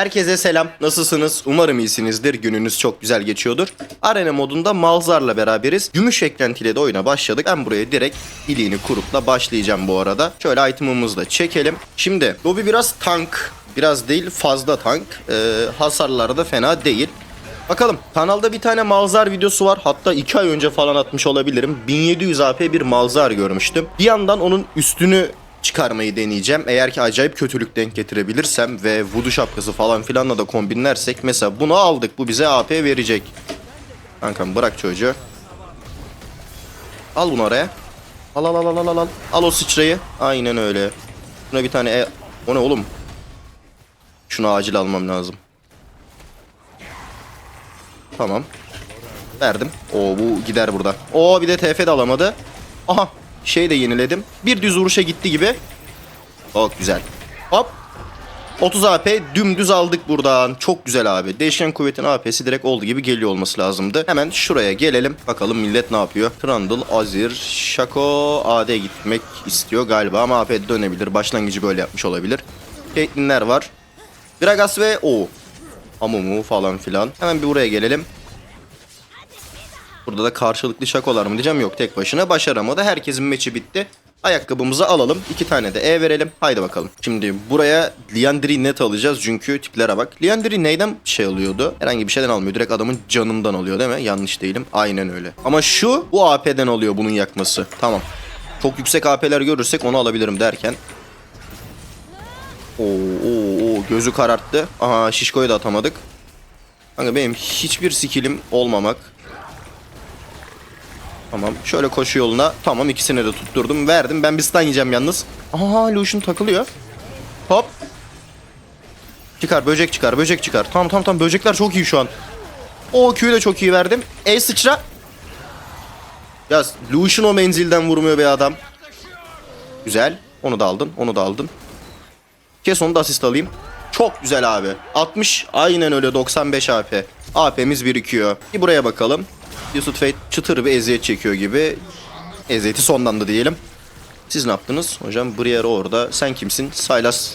Herkese selam. Nasılsınız? Umarım iyisinizdir. Gününüz çok güzel geçiyordur. Arena modunda Malzar'la beraberiz. Gümüş eklentiyle de oyuna başladık. Ben buraya direkt iliğini kurup da başlayacağım bu arada. Şöyle item'ımızı da çekelim. Şimdi Lobby biraz tank. Biraz değil fazla tank. Ee, hasarları da fena değil. Bakalım kanalda bir tane Malzar videosu var. Hatta 2 ay önce falan atmış olabilirim. 1700 AP bir Malzar görmüştüm. Bir yandan onun üstünü çıkarmayı deneyeceğim. Eğer ki acayip kötülük denk getirebilirsem ve voodoo şapkası falan filanla da kombinlersek mesela bunu aldık. Bu bize AP verecek. Kankam bırak çocuğu. Al bunu oraya. Al al al al al al. Al o sıçrayı. Aynen öyle. Buna bir tane e... O ne oğlum? Şunu acil almam lazım. Tamam. Verdim. Oo bu gider burada. Oo bir de TF de alamadı. Aha şey de yeniledim. Bir düz vuruşa gitti gibi. Çok güzel. Hop. 30 AP dümdüz aldık buradan. Çok güzel abi. Değişken kuvvetin AP'si direkt oldu gibi geliyor olması lazımdı. Hemen şuraya gelelim. Bakalım millet ne yapıyor. Trundle, Azir, Shaco AD gitmek istiyor galiba ama AP dönebilir. Başlangıcı böyle yapmış olabilir. Caitlyn'ler var. Gragas ve o Amumu falan filan. Hemen bir buraya gelelim. Burada da karşılıklı şakolar mı diyeceğim yok tek başına başaramadı. Herkesin meçi bitti. Ayakkabımızı alalım. iki tane de E verelim. Haydi bakalım. Şimdi buraya Liandry'i net alacağız çünkü tiplere bak. Liandry neyden şey alıyordu? Herhangi bir şeyden almıyor. Direkt adamın canından alıyor değil mi? Yanlış değilim. Aynen öyle. Ama şu bu AP'den alıyor bunun yakması. Tamam. Çok yüksek AP'ler görürsek onu alabilirim derken. Oo, oo, oo, gözü kararttı. Aha şişkoyu da atamadık. Kanka benim hiçbir skillim olmamak. Tamam. Şöyle koşu yoluna. Tamam ikisini de tutturdum. Verdim. Ben bir stun yiyeceğim yalnız. Aha Lucian takılıyor. Hop. Çıkar böcek çıkar böcek çıkar. Tamam tamam tamam böcekler çok iyi şu an. O Q'yu da çok iyi verdim. E sıçra. Ya Lucian o menzilden vurmuyor be adam. Güzel. Onu da aldın. Onu da aldın. Kes onu da asist alayım. Çok güzel abi. 60 aynen öyle 95 AP. AP'miz birikiyor. Bir buraya bakalım. Yusuf Fate çıtır bir eziyet çekiyor gibi. Eziyeti sonlandı diyelim. Siz ne yaptınız? Hocam Briere orada. Sen kimsin? Saylas.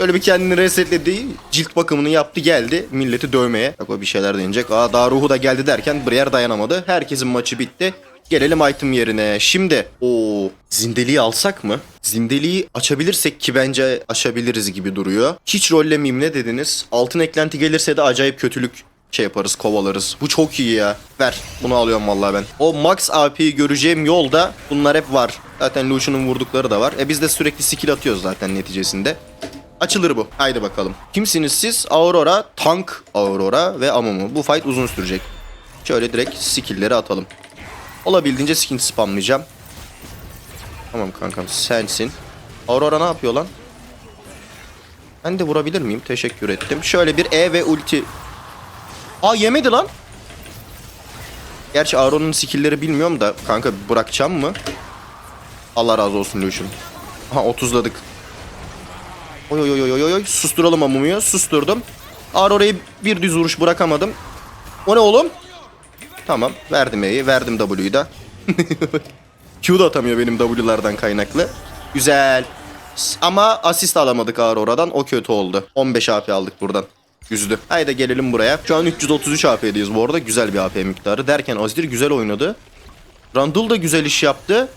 Öyle bir kendini resetledi. Cilt bakımını yaptı geldi. Milleti dövmeye. Bak o bir şeyler deneyecek. Aa daha ruhu da geldi derken Briere dayanamadı. Herkesin maçı bitti. Gelelim item yerine. Şimdi o zindeliği alsak mı? Zindeliği açabilirsek ki bence açabiliriz gibi duruyor. Hiç rollemeyeyim ne dediniz? Altın eklenti gelirse de acayip kötülük şey yaparız kovalarız. Bu çok iyi ya. Ver. Bunu alıyorum vallahi ben. O max AP'yi göreceğim yolda bunlar hep var. Zaten Lucian'ın vurdukları da var. E biz de sürekli skill atıyoruz zaten neticesinde. Açılır bu. Haydi bakalım. Kimsiniz siz? Aurora, Tank Aurora ve Amumu. Bu fight uzun sürecek. Şöyle direkt skill'leri atalım. Olabildiğince skin spamlayacağım. Tamam kankam sensin. Aurora ne yapıyor lan? Ben de vurabilir miyim? Teşekkür ettim. Şöyle bir E ve ulti. Aa yemedi lan. Gerçi Aurona'nın skill'leri bilmiyorum da kanka bırakacağım mı? Allah razı olsun Lucian. Aha 30'ladık. Oy oy oy oy oy. Susturalım Amumu'yu. Susturdum. Aurora'yı bir düz vuruş bırakamadım. O ne oğlum? Tamam. Verdim E'yi. Verdim W'yu da. Q da atamıyor benim W'lardan kaynaklı. Güzel. Ama asist alamadık Aurora'dan. O kötü oldu. 15 AP aldık buradan. Üzdü. Haydi gelelim buraya. Şu an 333 AP'deyiz bu arada. Güzel bir AP miktarı. Derken Azir güzel oynadı. Randall da güzel iş yaptı.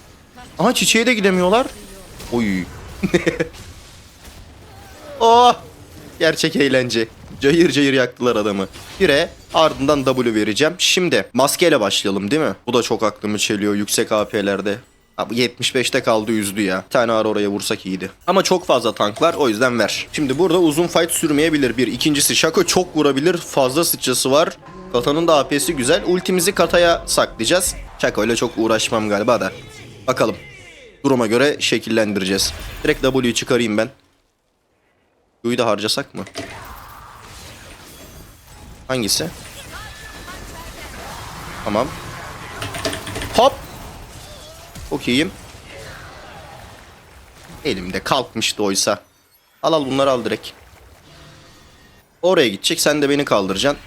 Aha çiçeğe de gidemiyorlar. Oy. oh. Gerçek eğlence. Cayır cayır yaktılar adamı. Bire ardından W vereceğim. Şimdi maskeyle başlayalım değil mi? Bu da çok aklımı çeliyor yüksek AP'lerde. Abi 75'te kaldı üzdü ya. Bir tane ara oraya vursak iyiydi. Ama çok fazla tank var o yüzden ver. Şimdi burada uzun fight sürmeyebilir bir. İkincisi Shaco çok vurabilir. Fazla sıçrası var. Kata'nın da AP'si güzel. Ultimizi Kata'ya saklayacağız. Shaco ile çok uğraşmam galiba da. Bakalım. Duruma göre şekillendireceğiz. Direkt W'yu çıkarayım ben. Q'yu da harcasak mı? Hangisi? Tamam. Hop. Çok iyiyim. Elimde kalkmıştı oysa. Al al bunları al direkt. Oraya gidecek sen de beni kaldıracaksın.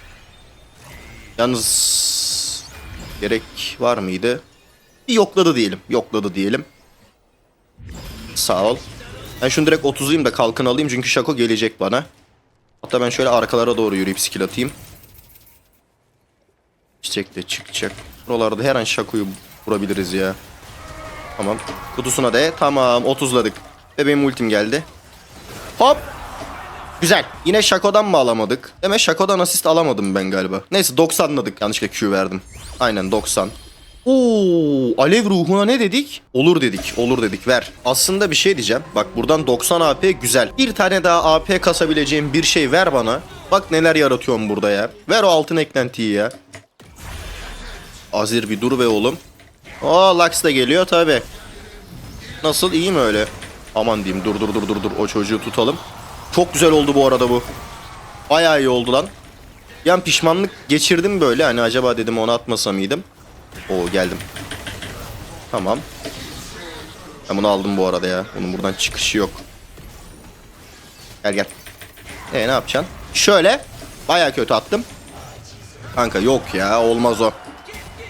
Yalnız gerek var mıydı? Bir yokladı diyelim. Yokladı diyelim. Sağ ol. Ben şunu direkt 30'uyum da kalkın alayım çünkü Şako gelecek bana. Hatta ben şöyle arkalara doğru yürüyüp skill atayım. Çiçek de çıkacak. Buralarda her an Shaco'yu vurabiliriz ya. Tamam. Kutusuna de. Tamam 30'ladık. Ve benim ultim geldi. Hop. Güzel. Yine Shaco'dan mı alamadık? Demek Shaco'dan asist alamadım ben galiba. Neyse 90'ladık. Yanlışlıkla Q verdim. Aynen 90. Oo, alev ruhuna ne dedik? Olur dedik, olur dedik ver. Aslında bir şey diyeceğim. Bak buradan 90 AP güzel. Bir tane daha AP kasabileceğim bir şey ver bana. Bak neler yaratıyorum burada ya. Ver o altın eklentiyi ya. Azir bir dur be oğlum. Oo Lux da geliyor tabi. Nasıl iyi mi öyle? Aman diyeyim dur dur dur dur dur o çocuğu tutalım. Çok güzel oldu bu arada bu. Bayağı iyi oldu lan. Yani pişmanlık geçirdim böyle hani acaba dedim onu atmasa mıydım? Oo geldim. Tamam. Ben bunu aldım bu arada ya. Bunun buradan çıkışı yok. Gel gel. E ne yapacaksın? Şöyle. Baya kötü attım. Kanka yok ya olmaz o.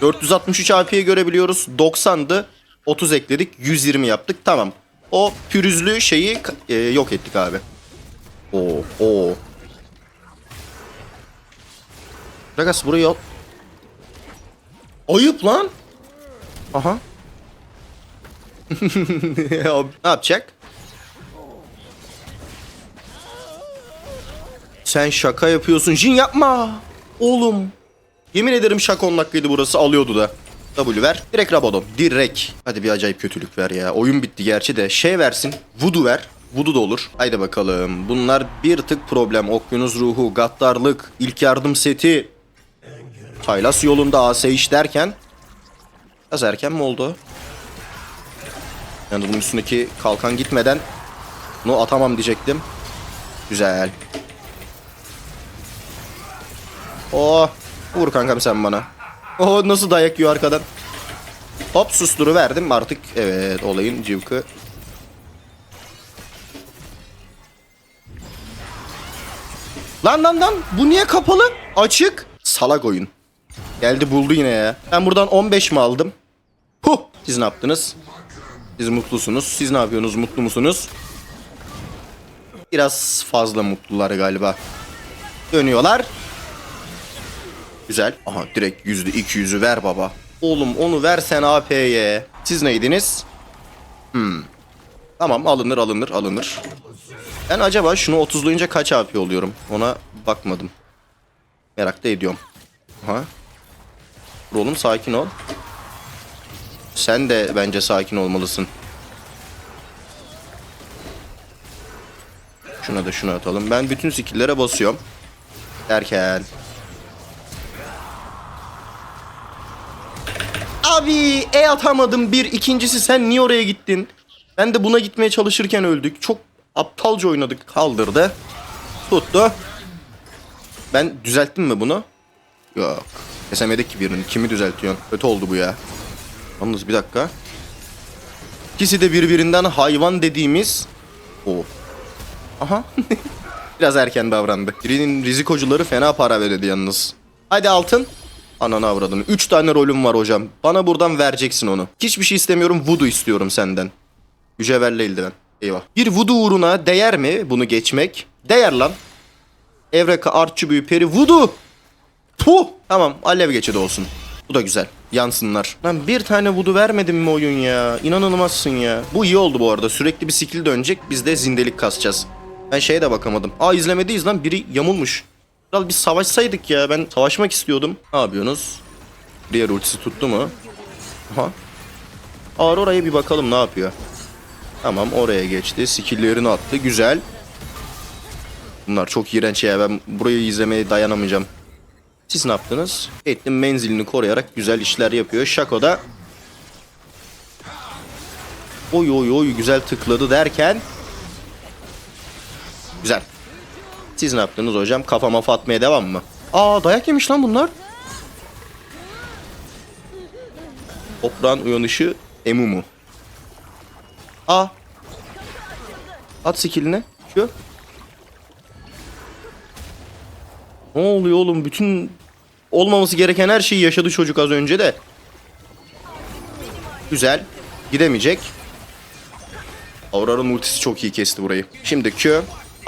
463 AP'yi görebiliyoruz. 90'dı. 30 ekledik. 120 yaptık. Tamam. O pürüzlü şeyi e, yok ettik abi. Oo, oo. Ragas burayı al. Ayıp lan. Aha. ne yapacak? Sen şaka yapıyorsun. Jin yapma. Oğlum. Yemin ederim şaka 10 dakikaydı burası alıyordu da. W ver. Direkt Rabadon. Direkt. Hadi bir acayip kötülük ver ya. Oyun bitti gerçi de. Şey versin. Voodoo ver. Voodoo da olur. Haydi bakalım. Bunlar bir tık problem. Okyanus ruhu, gaddarlık, ilk yardım seti. Taylas yolunda aseyiş derken. Biraz erken mi oldu? Yani bunun üstündeki kalkan gitmeden bunu atamam diyecektim. Güzel. Oh. Vur kankam sen bana. Oh nasıl dayak yiyor arkadan. Hop susturu verdim artık. Evet olayın cıvkı. Lan lan lan bu niye kapalı? Açık. Salak oyun. Geldi buldu yine ya. Ben buradan 15 mi aldım? Huh. Siz ne yaptınız? Siz mutlusunuz. Siz ne yapıyorsunuz? Mutlu musunuz? Biraz fazla mutlular galiba. Dönüyorlar. Güzel. Aha direkt yüzde iki yüzü ver baba. Oğlum onu versen AP'ye. Siz neydiniz? Hmm. Tamam alınır alınır alınır. Ben acaba şunu 30'layınca kaç AP oluyorum? Ona bakmadım. Merak da ediyorum. Aha. Dur oğlum sakin ol. Sen de bence sakin olmalısın. Şuna da şunu atalım. Ben bütün skill'lere basıyorum. Derken. Abi E atamadım bir. ikincisi sen niye oraya gittin? Ben de buna gitmeye çalışırken öldük. Çok aptalca oynadık. Kaldırdı. Tuttu. Ben düzelttim mi bunu? Yok. Kesemedik ki birini. Kimi düzeltiyorsun? Kötü oldu bu ya. Yalnız bir dakika. İkisi de birbirinden hayvan dediğimiz... O. Aha. Biraz erken davrandı. Birinin rizikocuları fena para verdi yalnız. Hadi altın. Ananı avradını. 3 tane rolüm var hocam. Bana buradan vereceksin onu. Hiçbir şey istemiyorum. Voodoo istiyorum senden. Mücevherle eldiven. Eyvah. Bir voodoo uğruna değer mi bunu geçmek? Değer lan. Evreka, artçı büyü, peri, voodoo. Puh. Tamam alev geçidi olsun. Bu da güzel. Yansınlar. Lan bir tane voodoo vermedin mi oyun ya? İnanılmazsın ya. Bu iyi oldu bu arada. Sürekli bir skill dönecek. Biz de zindelik kasacağız. Ben şeye de bakamadım. Aa izlemediyiz lan. Biri yamulmuş. Kral biz savaşsaydık ya. Ben savaşmak istiyordum. Ne yapıyorsunuz? Diğer ultisi tuttu mu? Aha. Aurora'ya bir bakalım ne yapıyor. Tamam oraya geçti. Skill'lerini attı. Güzel. Bunlar çok iğrenç ya. Ben burayı izlemeye dayanamayacağım. Siz ne yaptınız? Ettim menzilini koruyarak güzel işler yapıyor. Şako da Oy oy oy güzel tıkladı derken Güzel. Siz ne yaptınız hocam? Kafama atmaya devam mı? Aa dayak yemiş lan bunlar. Toprağın uyanışı Emumu. Aa. At skillini. Şu. Ne oluyor oğlum? Bütün olmaması gereken her şeyi yaşadı çocuk az önce de. Güzel. Gidemeyecek. Aurora'nın ultisi çok iyi kesti burayı. Şimdi Q.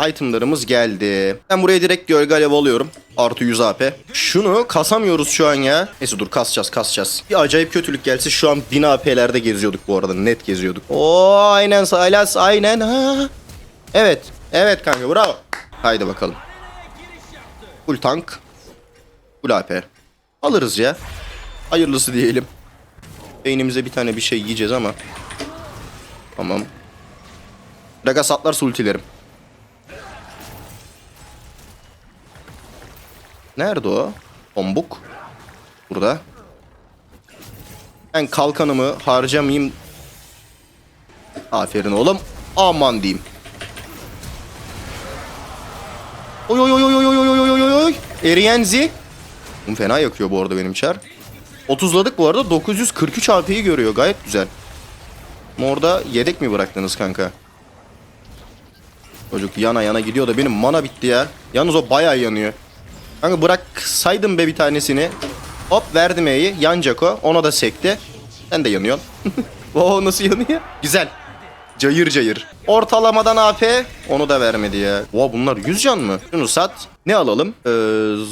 Itemlarımız geldi. Ben buraya direkt gölge alev alıyorum. Artı 100 AP. Şunu kasamıyoruz şu an ya. Neyse dur kasacağız kasacağız. Bir acayip kötülük gelse şu an 1000 AP'lerde geziyorduk bu arada. Net geziyorduk. Oo aynen Silas aynen. Ha. Evet. Evet kanka bravo. Haydi bakalım. Full tank. Full AP. Alırız ya. Hayırlısı diyelim. Beynimize bir tane bir şey yiyeceğiz ama. Tamam. Ragas atlarsa ultilerim. Nerede o? Bombuk. Burada. Ben kalkanımı harcamayayım. Aferin oğlum. Aman diyeyim. Oy oy oy oy oy oy oy oy oy. Eriyenzi. Bunu fena yakıyor bu arada benim çar. 30'ladık bu arada 943 AP'yi görüyor gayet güzel. Morda yedek mi bıraktınız kanka? Çocuk yana yana gidiyor da benim mana bitti ya. Yalnız o bayağı yanıyor. Kanka bıraksaydım be bir tanesini. Hop verdim E'yi. Yanacak o. Ona da sekti. Sen de yanıyorsun. Oo nasıl yanıyor? Güzel. Cayır cayır. Ortalamadan AP. Onu da vermedi ya. Oha bunlar 100 can mı? Şunu sat. Ne alalım? Ee,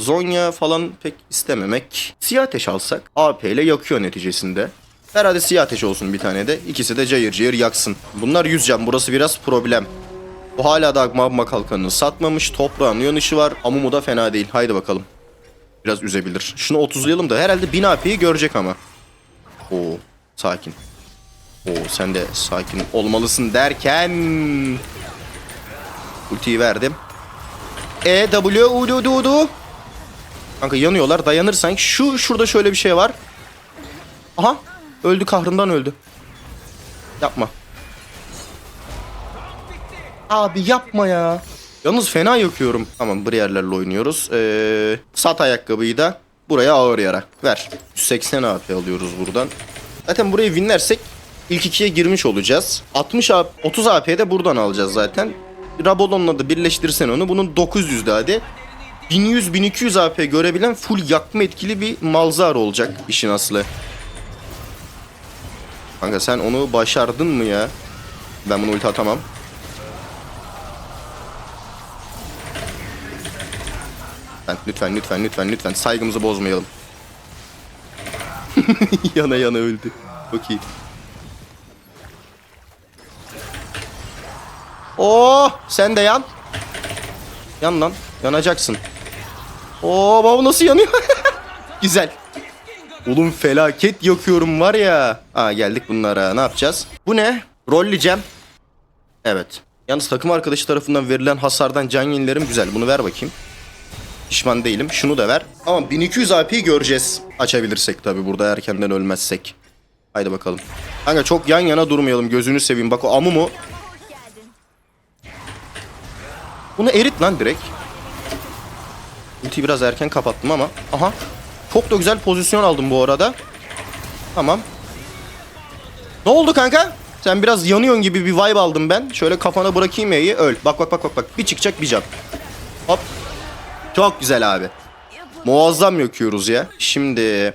Zonya falan pek istememek. Siyah ateş alsak. AP ile yakıyor neticesinde. Herhalde siyah ateş olsun bir tane de. İkisi de cayır cayır yaksın. Bunlar 100 can. Burası biraz problem. Bu hala da magma kalkanını satmamış. Toprağın yanışı var. Amumu da fena değil. Haydi bakalım. Biraz üzebilir. Şunu 30'layalım da herhalde 1000 AP'yi görecek ama. Oo sakin. Oo sen de sakin olmalısın derken. Ultiyi verdim. E W U du du du. Kanka yanıyorlar. Dayanırsan şu şurada şöyle bir şey var. Aha öldü kahrından öldü. Yapma. Abi yapma ya. Yalnız fena yakıyorum. Tamam bariyerlerle oynuyoruz. Ee, sat ayakkabıyı da buraya ağır yara. Ver. 180 AP alıyoruz buradan. Zaten burayı winlersek ilk ikiye girmiş olacağız. 60 AP, 30 AP de buradan alacağız zaten. Rabolon'la da birleştirsen onu. Bunun 900'de hadi. 1100-1200 AP görebilen full yakma etkili bir malzar olacak işin aslı. Kanka sen onu başardın mı ya? Ben bunu ulti atamam. Lütfen, lütfen, lütfen, lütfen, saygımızı bozmayalım. yana yana öldü. Çok iyi. Oo, sen de yan. Yan lan. Yanacaksın. Oo, baba nasıl yanıyor? Güzel. Oğlum felaket yakıyorum var ya. Aa geldik bunlara. Ne yapacağız? Bu ne? Rolleyeceğim. Evet. Yalnız takım arkadaşı tarafından verilen hasardan can yenilerim güzel. Bunu ver bakayım. Pişman değilim. Şunu da ver. Ama 1200 AP'yi göreceğiz. Açabilirsek tabi burada erkenden ölmezsek. Haydi bakalım. Kanka çok yan yana durmayalım. Gözünü seveyim. Bak o Amumu. Bunu erit lan direkt. Ultiyi biraz erken kapattım ama. Aha. Çok da güzel pozisyon aldım bu arada. Tamam. Ne oldu kanka? Sen biraz yanıyorsun gibi bir vibe aldım ben. Şöyle kafana bırakayım E'yi öl. Bak bak bak bak bak. Bir çıkacak bir can. Hop. Çok güzel abi. Muazzam yakıyoruz ya. Şimdi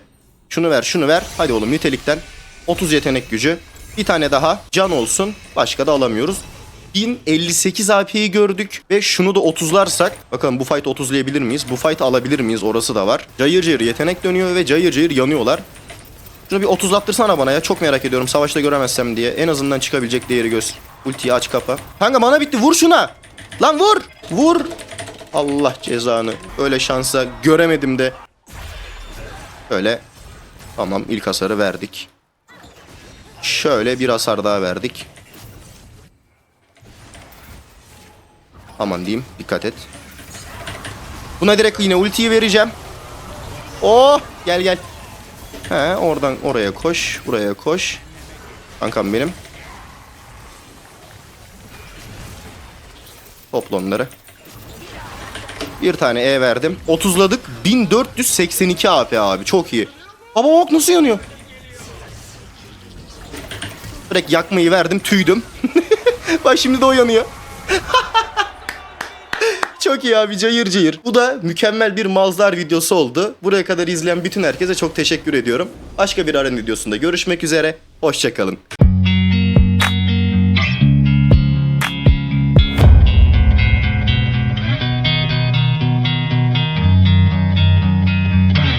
şunu ver şunu ver. Hadi oğlum nitelikten. 30 yetenek gücü. Bir tane daha can olsun. Başka da alamıyoruz. 1058 AP'yi gördük ve şunu da 30'larsak bakalım bu fight 30'layabilir miyiz? Bu fight alabilir miyiz? Orası da var. Cayır cayır yetenek dönüyor ve cayır cayır yanıyorlar. Şunu bir 30'lattırsana bana ya. Çok merak ediyorum. Savaşta göremezsem diye. En azından çıkabilecek değeri göz. Ultiyi aç kapa. Kanka mana bitti. Vur şuna. Lan vur. Vur. Allah cezanı. Öyle şansa göremedim de. Öyle. Tamam ilk hasarı verdik. Şöyle bir hasar daha verdik. Aman diyeyim. Dikkat et. Buna direkt yine ultiyi vereceğim. Oh gel gel. He oradan oraya koş. Buraya koş. Kankam benim. Topla onları. Bir tane E verdim. 30'ladık. 1482 AP abi. Çok iyi. Baba bak nasıl yanıyor. Direkt yakmayı verdim. Tüydüm. bak şimdi de o yanıyor. Çok iyi abi cayır cayır. Bu da mükemmel bir malzar videosu oldu. Buraya kadar izleyen bütün herkese çok teşekkür ediyorum. Başka bir arena videosunda görüşmek üzere. Hoşçakalın.